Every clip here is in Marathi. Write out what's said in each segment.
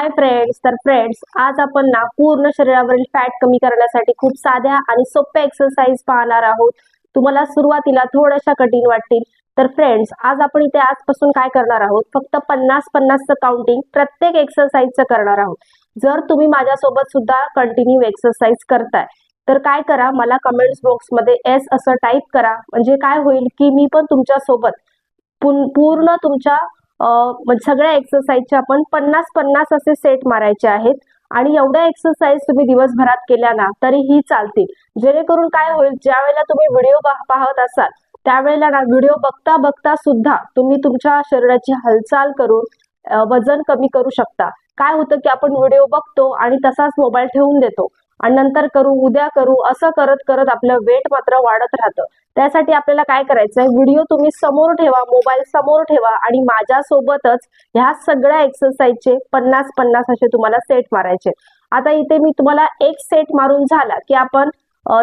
हाय फ्रेंड्स तर फ्रेंड्स आज आपण ना पूर्ण शरीरावरील फॅट कमी करण्यासाठी खूप साध्या आणि सोप्या एक्सरसाइज पाहणार आहोत. तुम्हाला सुरुवातीला थोड्याशा कठीण वाटतील. तर फ्रेंड्स आज आपण इथे आजपासून काय करणार आहोत? फक्त पन्नास पन्नासचं काउंटिंग प्रत्येक एक्सरसाइजचं करणार आहोत. जर तुम्ही माझ्यासोबत सुद्धा कंटिन्यू एक्सरसाइज करताय तर काय करा? मला कमेंट्स बॉक्समध्ये एस असं टाईप करा. म्हणजे काय होईल की मी पण तुमच्यासोबत पुन- पूर्ण तुमच्या सगळ्या एक्सरसाइजचे आपण पन्नास पन्नास असे सेट मारायचे आहेत. आणि एवढ्या एक्सरसाइज तुम्ही दिवसभरात केल्या ना तरी ही चालतील. जेणेकरून काय होईल ज्या वेळेला तुम्ही व्हिडिओ पाहत असाल त्यावेळेला ना व्हिडिओ बघता बघता सुद्धा तुम्ही तुमच्या शरीराची हालचाल करून वजन कमी करू शकता. काय होतं की आपण व्हिडिओ बघतो आणि तसाच मोबाईल ठेवून देतो. आणि नंतर करू उद्या करू असं करत करत आपलं वेट मात्र वाढत राहतं. त्यासाठी आपल्याला काय करायचंय? व्हिडिओ तुम्ही समोर ठेवा मोबाईल समोर ठेवा आणि माझ्यासोबतच ह्या सगळ्या एक्सरसाइजचे पन्नास पन्नास असे तुम्हाला सेट मारायचे. आता इथे मी तुम्हाला एक सेट मारून झाला की आपण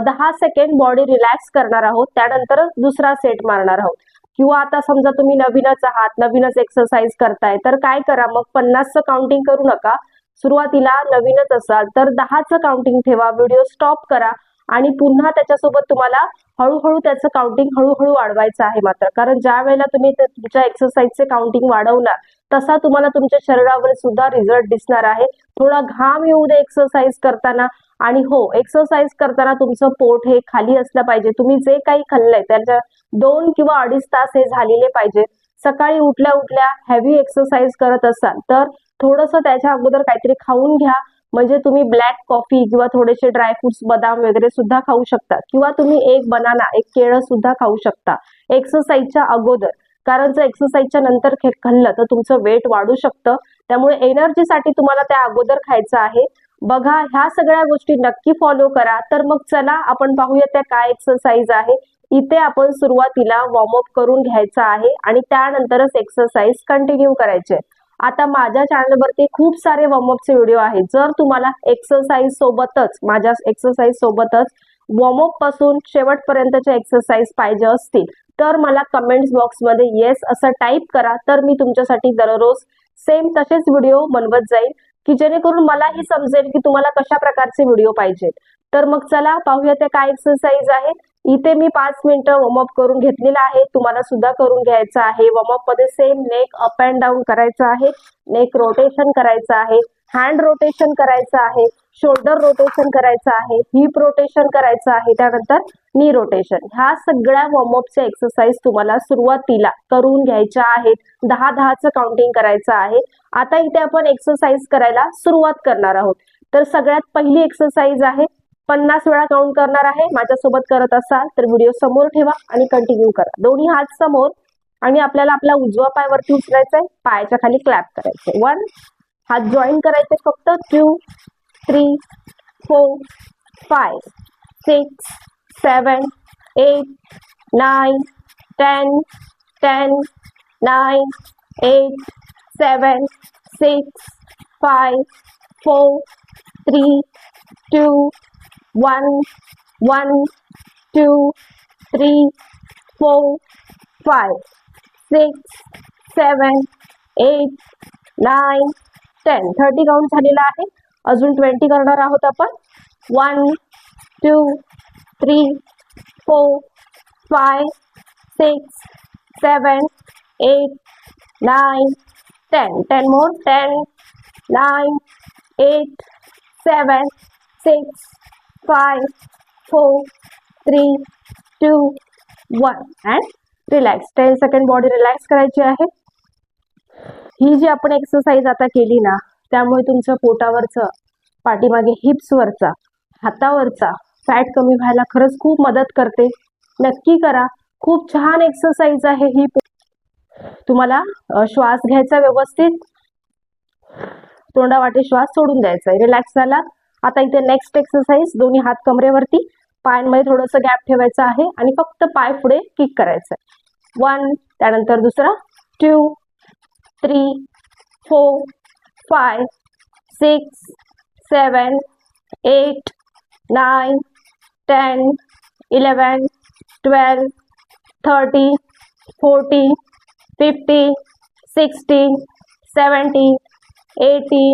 दहा सेकंड बॉडी रिलॅक्स करणार आहोत. त्यानंतर दुसरा सेट मारणार आहोत. किंवा आता समजा तुम्ही नवीनच आहात नवीनच एक्सरसाइज करताय तर काय करा? मग पन्नासचं काउंटिंग करू नका. सुरुवातीला नवीनच असाल तर दहाचं काउंटिंग ठेवा व्हिडिओ स्टॉप करा आणि पुन्हा त्याच्यासोबत तुम्हाला हळूहळू त्याचं काउंटिंग हळूहळू वाढवायचं आहे मात्र. कारण ज्या वेळेला तुम्ही तुमच्या एक्सरसाइजचे काउंटिंग वाढवणार तसा तुम्हाला तुमच्या शरीरावर सुद्धा रिझल्ट दिसणार आहे. थोडा घाम येऊ दे एक्सरसाइज करताना आणि हो एक्सरसाइज करताना तुमचं पोट हे खाली असलं पाहिजे. तुम्ही जे काही खाल्लंय त्याच्या दोन किंवा अडीच तास हे झालेले पाहिजे. सकाळी उठल्या उठल्या हेवी एक्सरसाइज करत असाल तर थोडंसं त्याच्या अगोदर काहीतरी खाऊन घ्या. म्हणजे तुम्ही ब्लॅक कॉफी किंवा थोडेसे ड्रायफ्रुट्स बदाम वगैरे सुद्धा खाऊ शकता. किंवा तुम्ही एक बनाना एक केळं सुद्धा खाऊ शकता. एक्सरसाइजच्या अगोदर. कारण जर एक्सरसाइजच्या नंतर खाल्लं तर तुमचं वेट वाढू शकतं. त्यामुळे एनर्जीसाठी तुम्हाला त्या अगोदर खायचं आहे. बघा ह्या सगळ्या गोष्टी नक्की फॉलो करा. तर मग चला आपण पाहूया त्या काय एक्सरसाइज आहे. इथे आपण सुरुवातीला वॉर्मअप करून घ्यायचा आहे. आणि त्यानंतरच एक्सरसाइज कंटिन्यू करायचे आता माझ्या चॅनलवरती खूप सारे वॉर्मअपचे व्हिडिओ आहेत. जर तुम्हाला एक्सरसाइज सोबतच माझ्या एक्सरसाइज सोबतच वॉर्मअपपासून शेवटपर्यंतच्या एक्सरसाइज पाहिजे असतील तर मला कमेंट्स बॉक्समध्ये येस असं टाईप करा. तर मी तुमच्यासाठी दररोज सेम तसेच व्हिडिओ बनवत जाईल की जेणेकरून मलाही समजेल की तुम्हाला कशा प्रकारचे व्हिडिओ पाहिजेत. तर मग चला पाहूया त्या काय एक्सरसाइज आहेत. इथे मी पाच मिनिटं वॉर्मअप करून घेतलेला आहे. तुम्हाला सुद्धा करून घ्यायचं आहे. वॉर्मअपमध्ये same neck up and down करायचं आहे. नेक रोटेशन करायचं आहे. हँड रोटेशन करायचं आहे. शोल्डर रोटेशन करायचं आहे. हिप रोटेशन करायचं आहे. त्यानंतर नी रोटेशन ह्या सगळ्या वॉर्मअपच्या एक्सरसाइज तुम्हाला सुरुवातीला करून घ्यायच्या आहेत. दहा दहाचं काउंटिंग करायचं आहे. आता इथे आपण एक्सरसाइज करायला सुरुवात करणार आहोत. तर सगळ्यात पहिली एक्सरसाइज आहे पन्नास वेळा काउंट करणार आहे. माझ्यासोबत करत असाल तर व्हिडिओ समोर ठेवा आणि कंटिन्यू करा. दोन्ही हात समोर आणि आपल्याला आपला उजवा पाय वरती उचलायचा आहे पायाच्या खाली क्लॅप करायचे वन हात जॉईन करायचे फक्त. Two three four five six seven eight nine ten ten nine eight seven six five four three two one, one, two, three, four, five, six, seven, eight, nine, ten. Thirty count झालेला आहे. अजून ट्वेंटी करणार आहोत आपण. One two three four five six seven eight nine ten ten more ten nine eight seven six five four three two, one and relax ten second body relax करायची आहे. ही जी आपण एक्सरसाइज आता केली ना त्यामुळे तुमचं पोटावरचं पाठीमागे हिप्सवरचा हातावरचा फॅट कमी व्हायला खरंच खूप मदत करते. नक्की करा. खूप छान एक्सरसाइज आहे ही. तुम्हाला श्वास घ्यायचा व्यवस्थित. तोंडावाटे श्वास सोडून द्यायचा आहे रिलॅक्स झाला आता इथे नेक्स्ट एक्सरसाइज दोन्ही हात कमरेवरती पायांमध्ये थोडंसं गॅप ठेवायचं आहे आणि फक्त पाय पुढे किक करायचं आहे. वन त्यानंतर दुसरा two three four five six seven eight nine ten eleven twelve thirty forty fifty sixty seventy eighty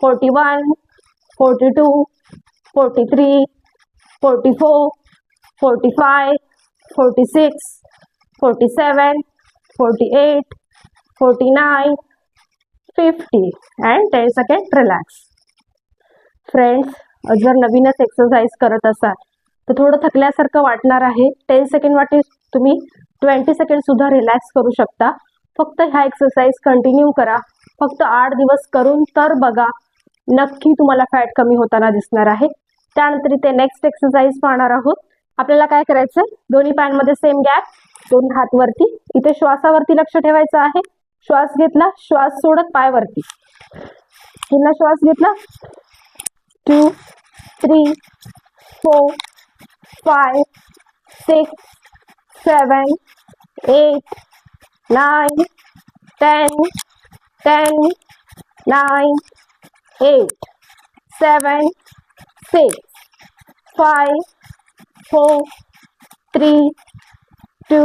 Forty one forty two forty three forty four forty five forty six forty seven forty eight forty nine fifty and ten second relax friends जर नवीनच एक्सरसाइज करत असाल तर थोडं थकल्यासारखं वाटणार आहे. टेन सेकंड वाटे तुम्ही ट्वेंटी सेकंडसुद्धा रिलॅक्स करू शकता. फक्त ह्या एक्सरसाइज कंटिन्यू करा. फक्त आठ दिवस करून तर बघा. नक्की तुम्हाला फॅट कमी होताना दिसणार आहे. त्यानंतर इथे नेक्स्ट एक्सरसाइज पाहणार आहोत. आपल्याला काय करायचं दोन्ही पॅनमध्ये सेम गॅप दोन हात वरती इथे श्वासावरती लक्ष ठेवायचं आहे. श्वास घेतला श्वास सोडत पाय वरती पुन्हा श्वास घेतला. Two three four five six seven eight nine ten ten nine eight seven six five four three two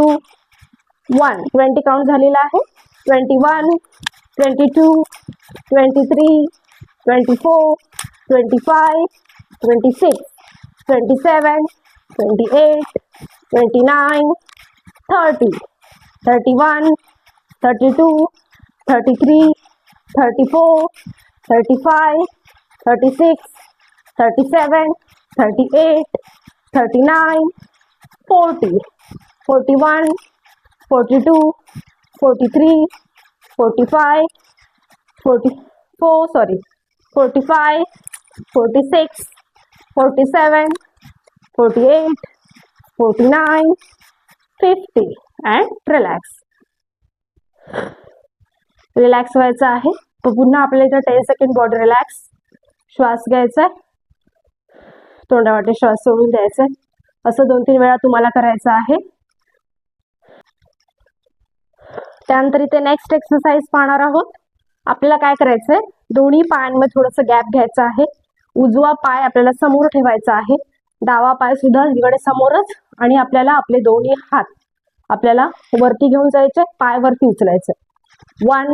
one twenty count झालेला आहे. Twenty one twenty two twenty three twenty four twenty five twenty six twenty seven twenty eight twenty nine thirty thirty one thirty two thirty three thirty four thirty five thirty six thirty seven thirty eight thirty nine forty forty one forty two forty three forty five forty four sorry forty five forty six forty seven forty eight forty nine fifty and relax relax व्हायचं आहे तर पुन्हा आपल्या इथं टेन सेकंड बॉडी रिलॅक्स श्वास घ्यायचा आहे. तोंडावाटे श्वास सोडून द्यायचा आहे. असं दोन तीन वेळा तुम्हाला करायचं आहे. त्यानंतर इथे नेक्स्ट एक्सरसाइज पाहणार आहोत. आपल्याला काय करायचंय? दोन्ही पायांमध्ये थोडंसं गॅप घ्यायचं आहे. उजवा पाय आपल्याला समोर ठेवायचा आहे. डावा पाय सुद्धा इकडे समोरच आणि आपल्याला आपले दोन्ही हात आपल्याला वरती घेऊन जायचे पाय वरती उचलायचे. One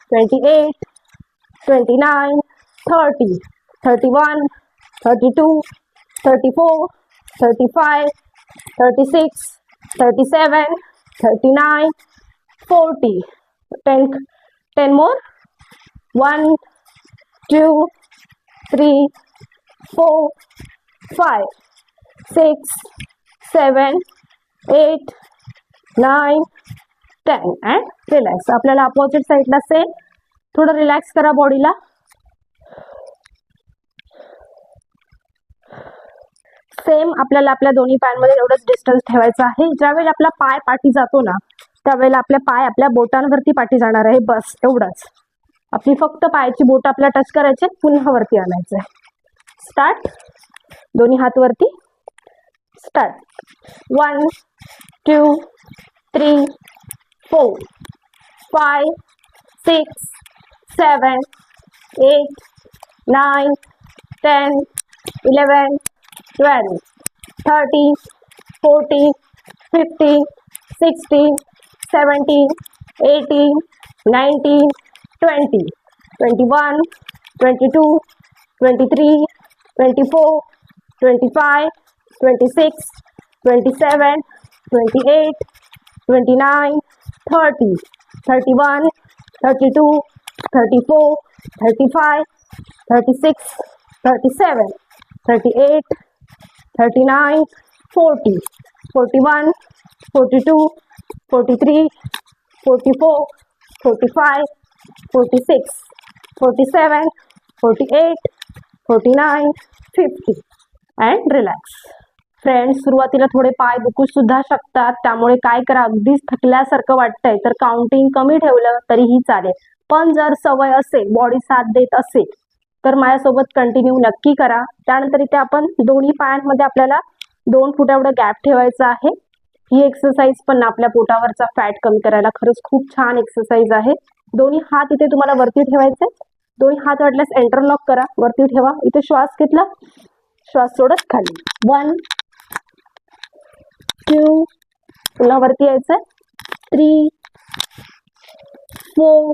28, 29, 30, 31, 32, 34, 35, 36, 37, 39, 40. 10, 10 more. 1, 2, 3, 4, 5, 6, 7, 8, 9, 10 and relax. आपल्याला अपोजिट साईडला सेम थोडं रिलॅक्स करा बॉडीला सेम आपल्याला आपल्या दोन्ही पायांमध्ये एवढंच डिस्टन्स ठेवायचं आहे. ज्यावेळेला आपला पाय पाठी जातो ना त्यावेळेला आपल्या पाय आपल्या बोटांवरती पाठी जाणार आहे. बस एवढंच. आपली फक्त पायाची बोट आपल्या टच करायचे पुन्हा वरती आणायचे स्टार्ट दोन्ही हात वरती. Start one two three four five six seven, eight, nine, ten, eleven, twelve, thirteen, fourteen, fifteen, sixteen, seventeen, eighteen, nineteen, twenty, twenty-one, twenty-two, twenty-three, twenty-four, twenty-five, twenty-six, twenty-seven, twenty-eight, twenty-nine, thirty, thirty-one, thirty-two. Thirty thirty four thirty five thirty six thirty seven thirty eight thirty nine forty forty one forty two forty three forty four forty five forty six forty seven forty eight forty nine fifty and relax friends सुरुवातीला थोडे पाय दुखू सुद्धा शकतात. त्यामुळे काय करा अगदीच थकल्यासारखं वाटतंय. तर काउंटिंग कमी ठेवलं तरीही चालेल. पण जर सवय असेल बॉडी साथ देत असेल तर माझ्यासोबत कंटिन्यू नक्की करा. त्यानंतर इथे आपण दोन्ही पायांमध्ये आपल्याला दोन फुट एवढं गॅप ठेवायचं आहे. ही एक्सरसाइज पण आपल्या पोटावरचा फॅट कमी करायला खरंच खूप छान एक्सरसाइज आहे. दोन्ही हात इथे तुम्हाला वरती ठेवायचे. दोन्ही हात वाटल्यास एंटरलॉक करा. वरती ठेवा. इथे श्वास घेतला. श्वास सोडत खाली. वन टू पुन्हा वरती यायचंय. Three four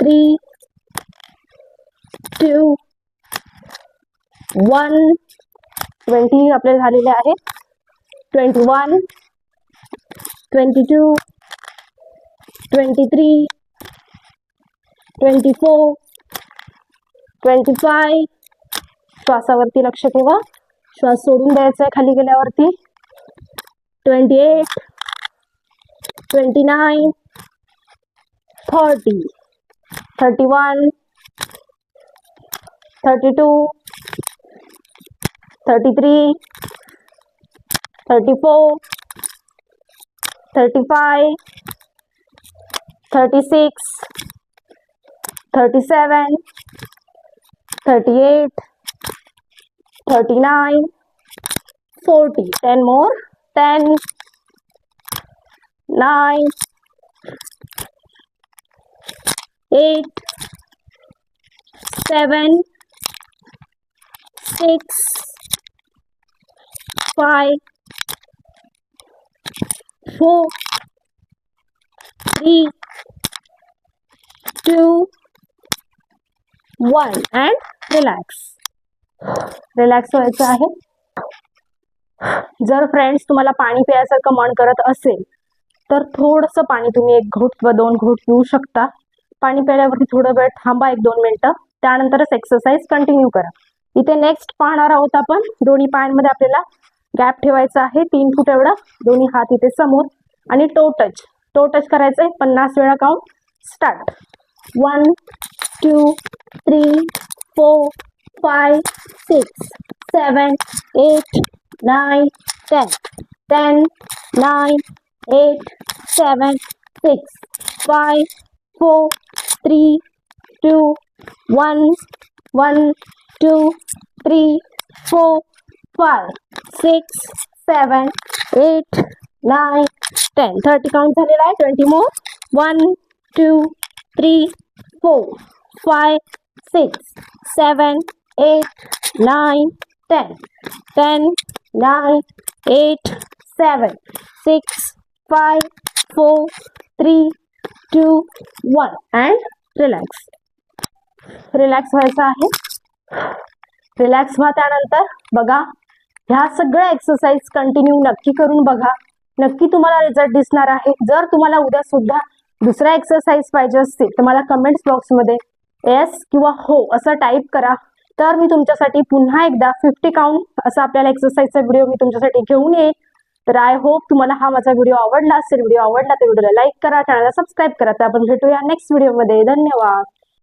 three, two, one. Twenty आपले झालेले आहे twenty one twenty two twenty three twenty four twenty five श्वासावरती लक्ष ठेवा. श्वास सोडून द्यायचा आहे खाली गेल्यावरती. Twenty eight twenty nine thirty 31 32 33 34 35 36 37 38 39 40 10 more? 10 9 8 7 6 5 4 3 2 1 and relax. Relax व्हायचं आहे. जर फ्रेंड्स तुम्हाला पाणी प्यायसारखं मन करत असेल तर थोडंसं पाणी तुम्ही एक घोट व दोन घोट पिऊ शकता. पाणी प्यायल्यावरती थोडं वेळ थांबा एक दोन मिनटं. त्यानंतरच एक्सरसाइज कंटिन्यू करा. इथे नेक्स्ट पाहणार आहोत आपण दोन्ही पायांमध्ये आपल्याला गॅप ठेवायचा आहे तीन फूट एवढा दोन्ही हात इथे समोर. आणि टो टच टो टच करायचं आहे पन्नास वेळा count start one two three four five six seven eight nine ten ten nine eight seven six five four, three, two, one, one, two, three, four, five, six, seven, eight, nine, ten. Thirty count झालेला आहे twenty more. One, two, three, four, five, six, seven, eight, nine, ten. Ten, nine, eight, seven, six, five, four, three, two one and relax. Relax व्हायचं आहे. रिलॅक्स व्हा त्यानंतर बघा ह्या सगळ्या एक्सरसाइज कंटिन्यू नक्की करून बघा. नक्की तुम्हाला रिझल्ट दिसणार आहे. जर तुम्हाला उद्या सुद्धा दुसऱ्या एक्सरसाइज पाहिजे असतील तर मला कमेंट्स बॉक्समध्ये एस किंवा हो असं टाईप करा. तर मी तुमच्यासाठी पुन्हा एकदा फिफ्टी काउंट असा आपल्याला एक्सरसाइजचा व्हिडिओ मी तुमच्यासाठी घेऊन येईल तर आय होप तुम्हाला हा माझा व्हिडिओ आवडला असेल व्हिडिओ आवडला तर व्हिडिओला लाईक करा चॅनलला सबस्क्राईब करा. तर आपण भेटूया नेक्स्ट व्हिडिओमध्ये धन्यवाद.